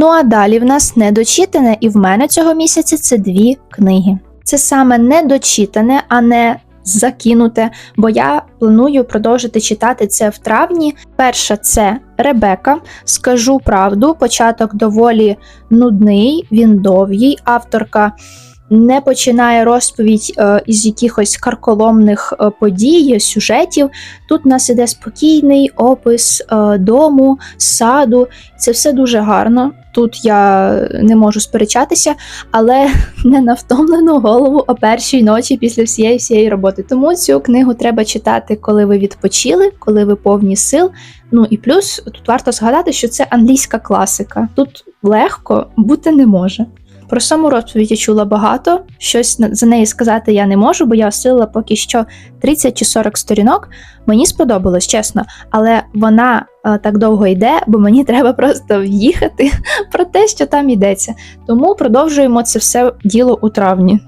Ну а далі в нас недочитане, і в мене цього місяця це дві книги. Це саме недочитане, а не закинуте, бо я планую продовжити читати це в травні. Перша це Ребека. Скажу правду, початок доволі нудний, він довгий. Авторка не починає розповідь е, із якихось карколомних е, подій, сюжетів. Тут у нас іде спокійний опис е, дому, саду. Це все дуже гарно. Тут я не можу сперечатися, але не на втомлену голову о першій ночі після всієї всієї роботи. Тому цю книгу треба читати, коли ви відпочили, коли ви повні сил. Ну і плюс тут варто згадати, що це англійська класика. Тут легко бути не може. Про саму розповідь я чула багато. Щось за неї сказати я не можу, бо я осилила поки що 30 чи 40 сторінок. Мені сподобалось, чесно, але вона е, так довго йде, бо мені треба просто в'їхати про те, що там йдеться. Тому продовжуємо це все діло у травні.